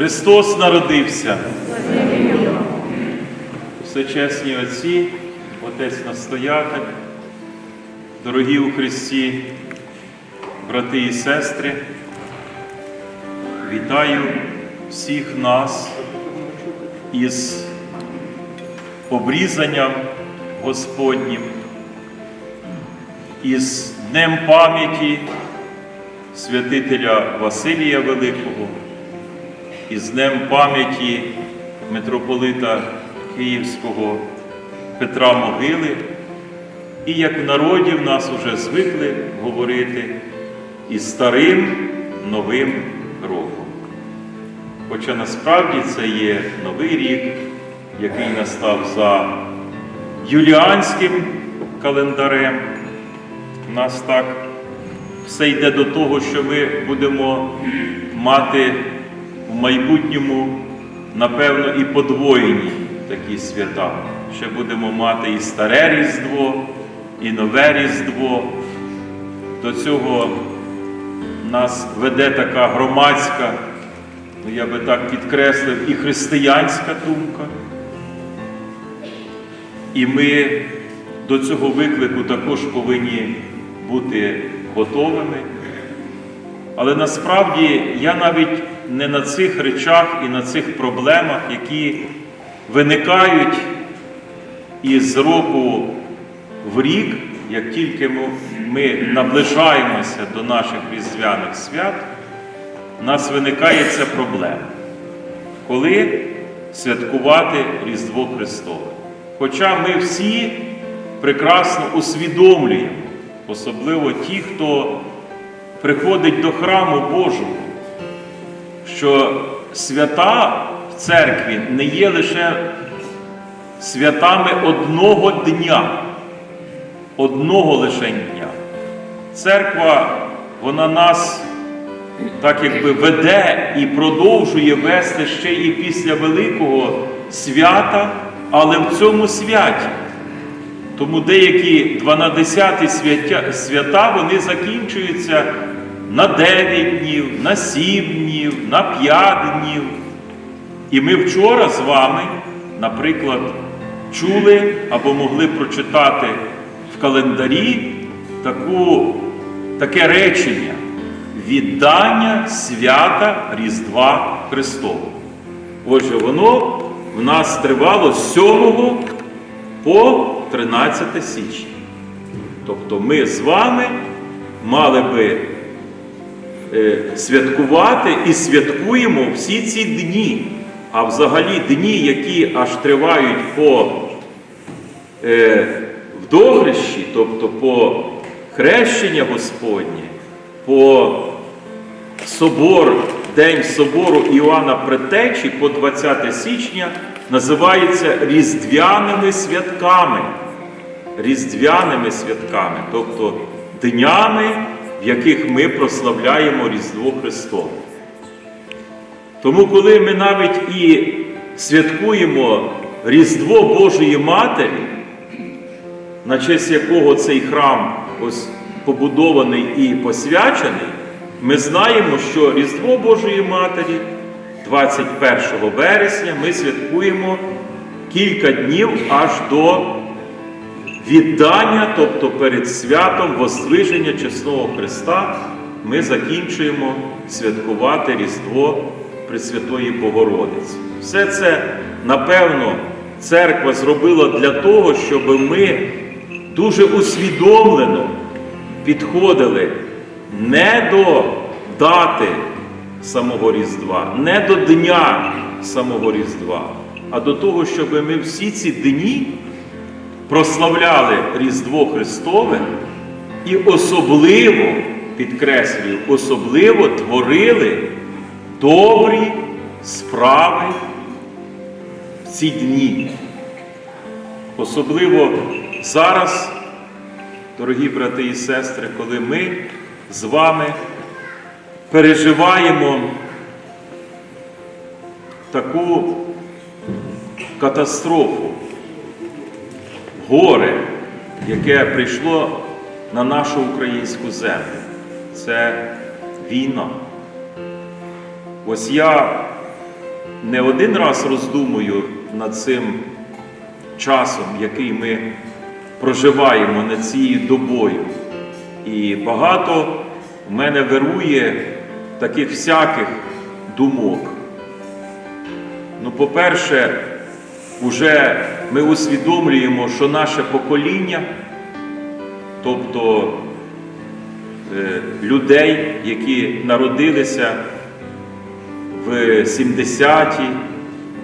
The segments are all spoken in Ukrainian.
Христос народився. Всечесні отці, отець настоятель, дорогі у Христі, брати і сестри, вітаю всіх нас із обрізанням Господнім, із Днем пам'яті святителя Василія Великого, із Днем пам'яті митрополита Київського Петра Могили, і як в народі в нас уже звикли говорити із старим новим роком. Хоча насправді це є новий рік, який настав за юліанським календарем. У нас так все йде до того, що ми будемо мати в майбутньому, напевно, і подвоєні такі свята. Ще будемо мати і старе Різдво, і нове Різдво. До цього нас веде така громадська, ну я би так підкреслив, і християнська думка. І ми до цього виклику також повинні бути готовими. Але насправді я навіть не на цих речах і на цих проблемах, які виникають із року в рік, як тільки ми- наближаємося до наших різдвяних свят, у нас виникає ця проблема. Коли святкувати Різдво Христове? Хоча ми всі прекрасно усвідомлюємо, особливо ті, хто приходить до храму Божого, що свята в церкві не є лише святами одного дня, одного лише дня. Церква, вона нас так якби веде і продовжує вести ще і після Великого свята, але в цьому святі. Тому деякі 12 святя, свята вони закінчуються на 9 днів, на 7 днів, на 5 днів. І ми вчора з вами, наприклад, чули або могли прочитати в календарі таку, таке речення віддання свята Різдва Христового. Отже, воно в нас тривало з 7 по 13 січня. Тобто ми з вами мали би святкувати і святкуємо всі ці дні. А взагалі дні, які аж тривають по е, вдогрищі, тобто по хрещення Господнє, по собор, День собору Іоанна Предтечі по 20 січня називаються Різдвяними святками. Різдвяними святками, тобто днями, в яких ми прославляємо Різдво Христове. Тому, коли ми навіть і святкуємо Різдво Божої Матері, на честь якого цей храм ось побудований і посвячений, ми знаємо, що Різдво Божої Матері 21 вересня ми святкуємо кілька днів аж до віддання, тобто перед святом Возвиження Чесного Христа, ми закінчуємо святкувати Різдво Пресвятої Богородиці. Все це, напевно, церква зробила для того, щоб ми дуже усвідомлено підходили не до дати самого Різдва, не до дня самого Різдва, а до того, щоб ми всі ці дні прославляли Різдво Христове і особливо, підкреслюю, особливо творили добрі справи в ці дні. Особливо зараз, дорогі брати і сестри, коли ми з вами переживаємо таку катастрофу, горе, яке прийшло на нашу українську землю. Це війна. Ось я не один раз роздумую над цим часом, який ми проживаємо над цією добою. І багато в мене вирує таких всяких думок. Ну, по-перше, уже ми усвідомлюємо, що наше покоління, тобто е, людей, які народилися в 70-ті,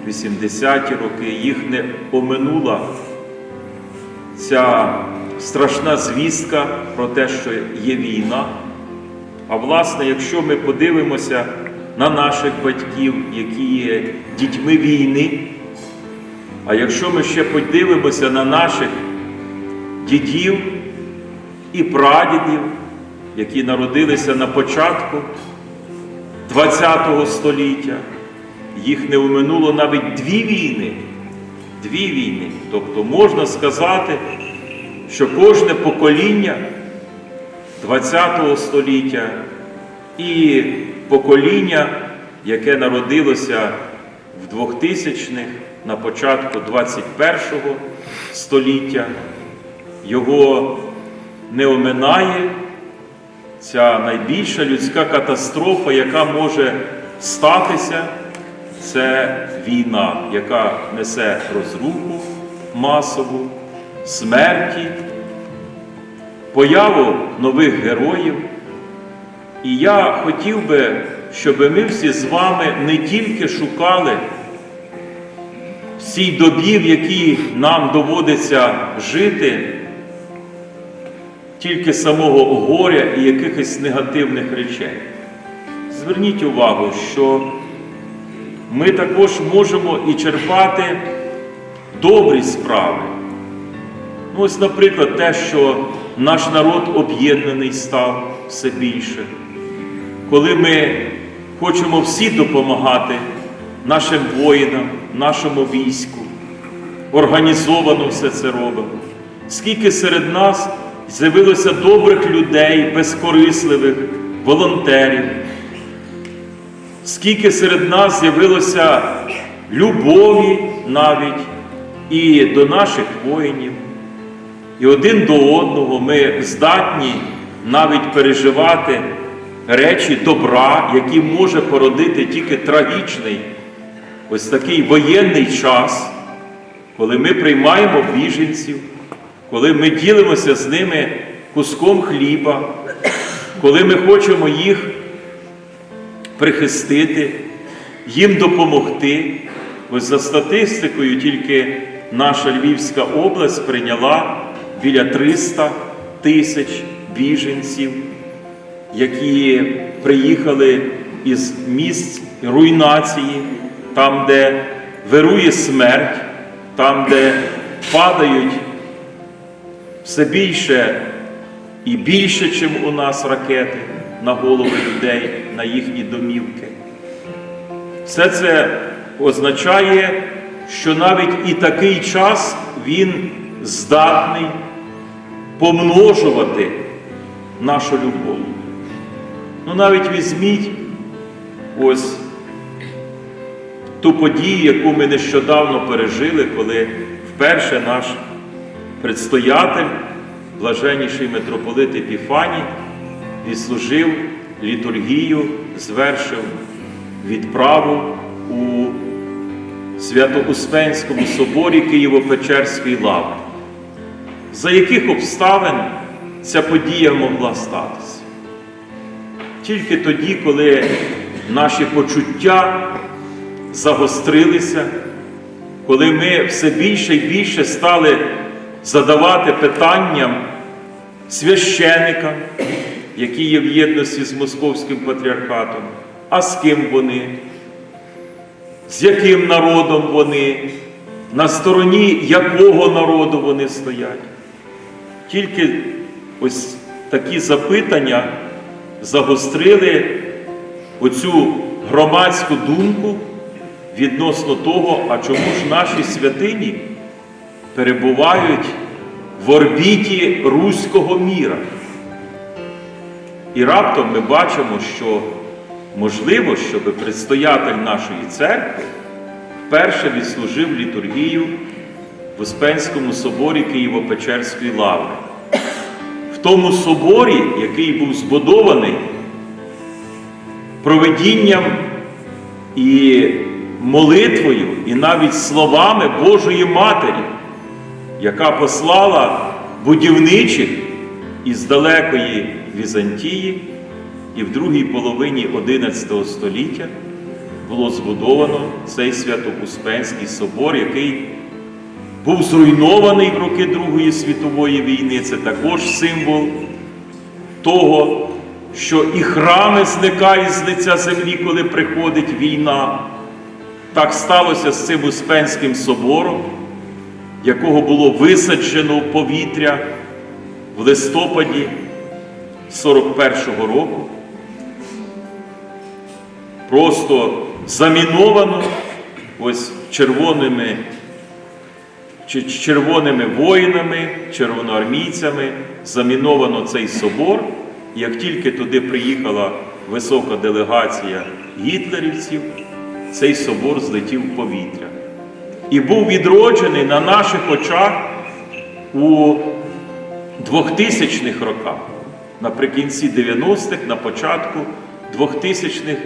80-ті роки, їх не оминула ця страшна звістка про те, що є війна. А власне, якщо ми подивимося на наших батьків, які є дітьми війни, а якщо ми ще подивимося на наших дідів і прадідів, які народилися на початку ХХ століття, їх не оминуло навіть дві війни. Дві війни. Тобто можна сказати, що кожне покоління ХХ століття і покоління, яке народилося в 2000-х, на початку 21-го століття, його не оминає ця найбільша людська катастрофа, яка може статися, це війна, яка несе розруху масову, смерті, появу нових героїв. І я хотів би, щоб ми всі з вами не тільки шукали в цій добі, в якій нам доводиться жити, тільки самого горя і якихось негативних речей. Зверніть увагу, що ми також можемо і черпати добрі справи. Ну, ось, наприклад, те, що наш народ об'єднаний став все більше, коли ми хочемо всі допомагати нашим воїнам, нашому війську, організовано все це робимо. Скільки серед нас з'явилося добрих людей, безкорисливих, волонтерів, скільки серед нас з'явилося любові навіть і до наших воїнів, і один до одного ми здатні навіть переживати речі добра, які може породити тільки трагічний, ось такий воєнний час, коли ми приймаємо біженців, коли ми ділимося з ними куском хліба, коли ми хочемо їх прихистити, їм допомогти. Ось за статистикою, тільки наша Львівська область прийняла біля 300 тисяч біженців, які приїхали із місць руйнації, там, де вирує смерть, там, де падають все більше і більше, чим у нас ракети на голови людей, на їхні домівки. Все це означає, що навіть і такий час він здатний помножувати нашу любов. Ну навіть візьміть ось ту подію, яку ми нещодавно пережили, коли вперше наш предстоятель, блаженніший митрополит Епіфаній, відслужив літургію, звершив відправу у Свято-Успенському соборі Києво-Печерської лаври. За яких обставин ця подія могла статися? Тільки тоді, коли наші почуття загострилися, коли ми все більше і більше стали задавати питанням священикам, які є в єдності з Московським патріархатом, а з ким вони, з яким народом вони, на стороні якого народу вони стоять. Тільки ось такі запитання загострили оцю громадську думку відносно того, а чому ж наші святині перебувають в орбіті руського міра. І раптом ми бачимо, що можливо, щоб предстоятель нашої церкви вперше відслужив літургію в Успенському соборі Києво-Печерської лаври. Тому соборі, який був збудований проведінням і молитвою, і навіть словами Божої Матері, яка послала будівничих із далекої Візантії, і в другій половині XI століття було збудовано цей Свято-Успенський собор, який був зруйнований в роки Другої світової війни. Це також символ того, що і храми зникають з лиця землі, коли приходить війна. Так сталося з цим Успенським собором, якого було висаджено в повітря в листопаді 41-го року. Просто заміновано ось червоними, червоними воїнами, червоноармійцями, заміновано цей собор. Як тільки туди приїхала висока делегація гітлерівців, цей собор злетів в повітря. І був відроджений на наших очах у 2000-х роках, наприкінці 90-х, на початку 2000-х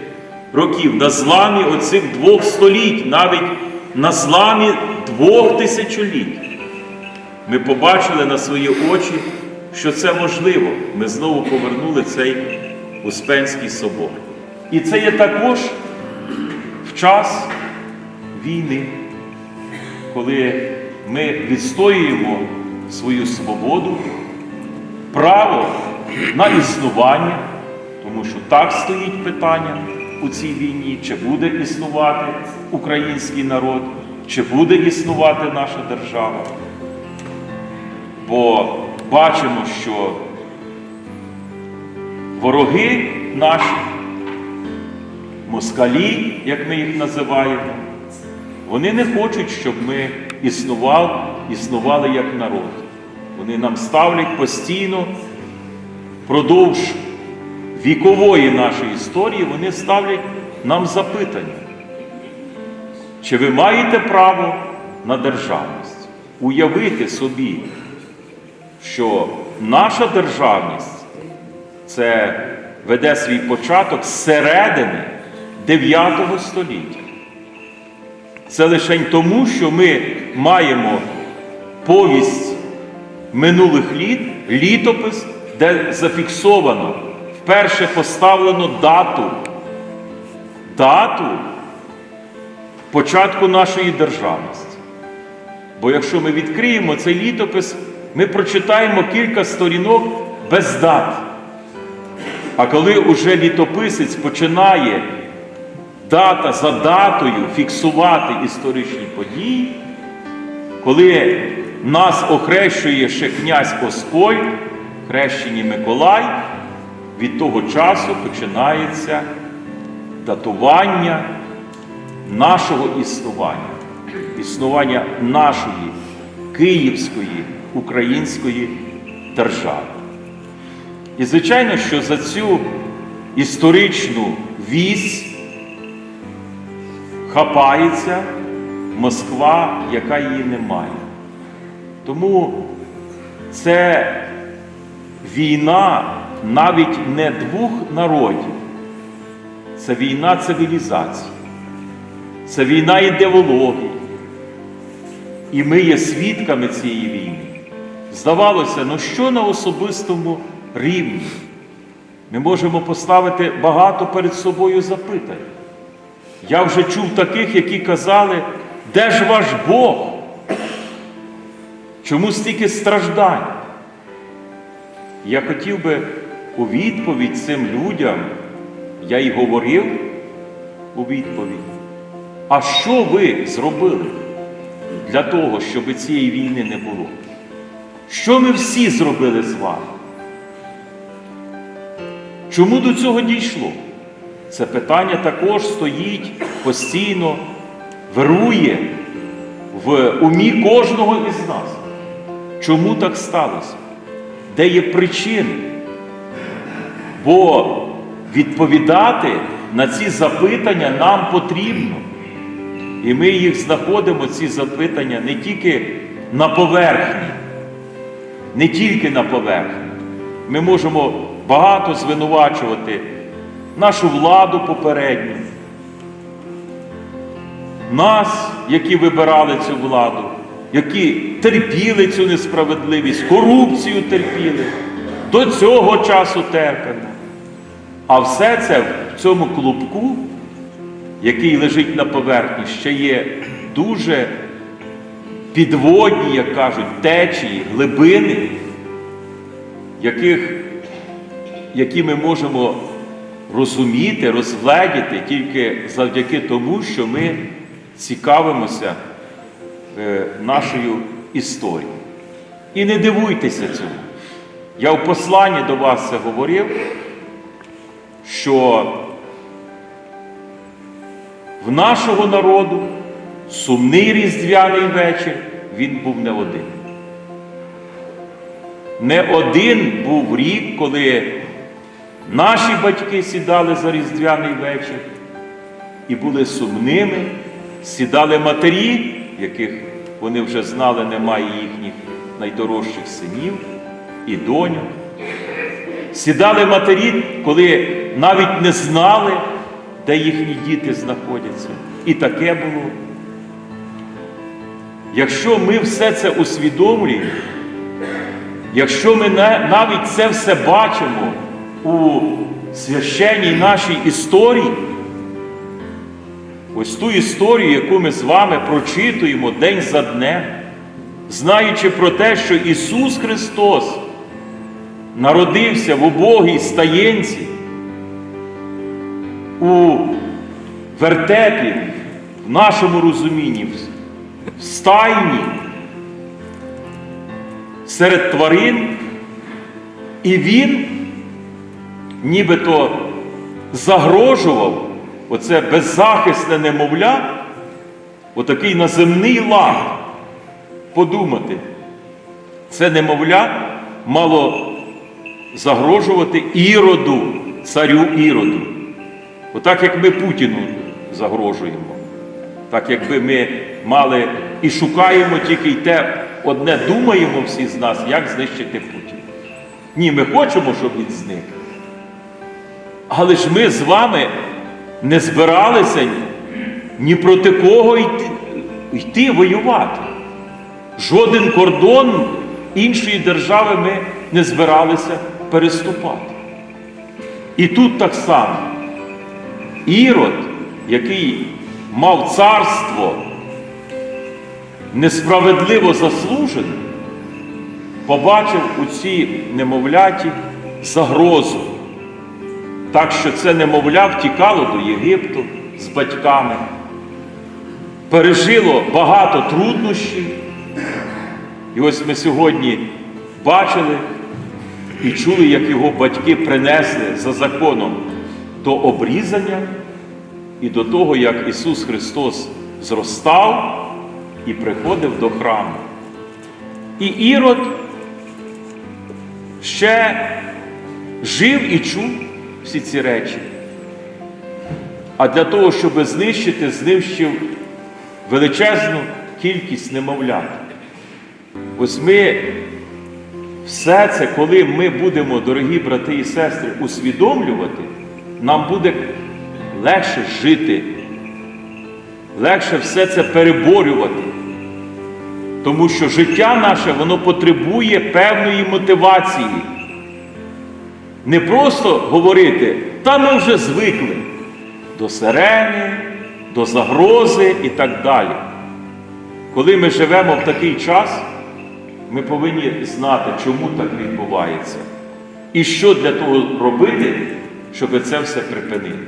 років, на зламі оцих двох століть, навіть на зламі двох тисячоліть. Ми побачили на свої очі, що це можливо. Ми знову повернули цей Успенський собор. І це є також в час війни, коли ми відстоюємо свою свободу, право на існування, тому що так стоїть питання у цій війні, чи буде існувати український народ, чи буде існувати наша держава. Бо бачимо, що вороги наші, москалі, як ми їх називаємо, вони не хочуть, щоб ми існували, існували як народ. Вони нам ставлять постійно впродовж вікової нашої історії, вони ставлять нам запитання. Чи ви маєте право на державність? Уявити собі, що наша державність це веде свій початок з середини 9 століття. Це лише тому, що ми маємо повість минулих літ, літопис, де зафіксовано, вперше поставлено дату, дату початку нашої державності. Бо якщо ми відкриємо цей літопис, ми прочитаємо кілька сторінок без дат. А коли уже літописець починає дата за датою фіксувати історичні події, коли нас охрещує ще князь Осколь, хрещені Миколай, від того часу починається датування нашого існування, існування нашої Київської української держави. І звичайно, що за цю історичну вісь хапається Москва, яка її не має. Тому це війна навіть не двох народів, це війна цивілізації, це війна ідеології. І ми є свідками цієї війни. Здавалося, ну що на особистому рівні? Ми можемо поставити багато перед собою запитань. Я вже чув таких, які казали, де ж ваш Бог? Чому стільки страждань? Я хотів би у відповідь цим людям, я й говорив у відповідь, а що ви зробили для того, щоб цієї війни не було? Що ми всі зробили з вами? Чому до цього дійшло? Це питання також стоїть постійно, вирує в умі кожного із нас. Чому так сталося? Де є причини? Бо відповідати на ці запитання нам потрібно. І ми їх знаходимо, ці запитання, не тільки на поверхні, не тільки на поверхні. Ми можемо багато звинувачувати нашу владу попередню, нас, які вибирали цю владу, які терпіли цю несправедливість, корупцію терпіли, до цього часу терпимо. А все це в цьому клубку, який лежить на поверхні, ще є дуже підводні, як кажуть, течії, глибини, яких, які ми можемо розуміти, розгледіти тільки завдяки тому, що ми цікавимося е, нашою історією. І не дивуйтеся цьому. Я в посланні до вас це говорив, що в нашого народу сумний різдвяний вечір він був не один. Не один був рік, коли наші батьки сідали за різдвяний вечір і були сумними, сідали матері, яких вони вже знали, немає їхніх найдорожчих синів і доньок. Сідали матері, коли навіть не знали, де їхні діти знаходяться. І таке було. Якщо ми все це усвідомлюємо, якщо ми на- навіть це все бачимо у священній нашій історії, ось ту історію, яку ми з вами прочитуємо день за днем, знаючи про те, що Ісус Христос народився в убогій стаєнці, у вертепі, в нашому розумінні, в стайні, серед тварин, і він нібито загрожував оце беззахисне немовля, отакий наземний лад. Подумати, це немовля мало загрожувати іроду, царю іроду. Отак як ми Путіну загрожуємо, так якби ми мали і шукаємо тільки й те, одне думаємо всі з нас, як знищити Путіна. Ні, ми хочемо, щоб він зник. Але ж ми з вами не збиралися ні, проти кого йти, йти воювати. Жоден кордон іншої держави ми не збиралися переступати. І тут так само. Ірод, який мав царство несправедливо заслужене, побачив у цій немовляті загрозу. Так що це немовля втікало до Єгипту з батьками, пережило багато труднощів. І ось ми сьогодні бачили і чули, як його батьки принесли за законом до обрізання і до того, як Ісус Христос зростав і приходив до храму. І Ірод ще жив і чув всі ці речі. А для того, щоб знищити, знищив величезну кількість немовлят. Ось ми все це, коли ми будемо, дорогі брати і сестри, усвідомлювати, нам буде легше жити, легше все це переборювати. Тому що життя наше, воно потребує певної мотивації. Не просто говорити, та ми вже звикли до сирени, до загрози і так далі. Коли ми живемо в такий час, ми повинні знати, чому так відбувається. І що для того робити, щоб це все припинити.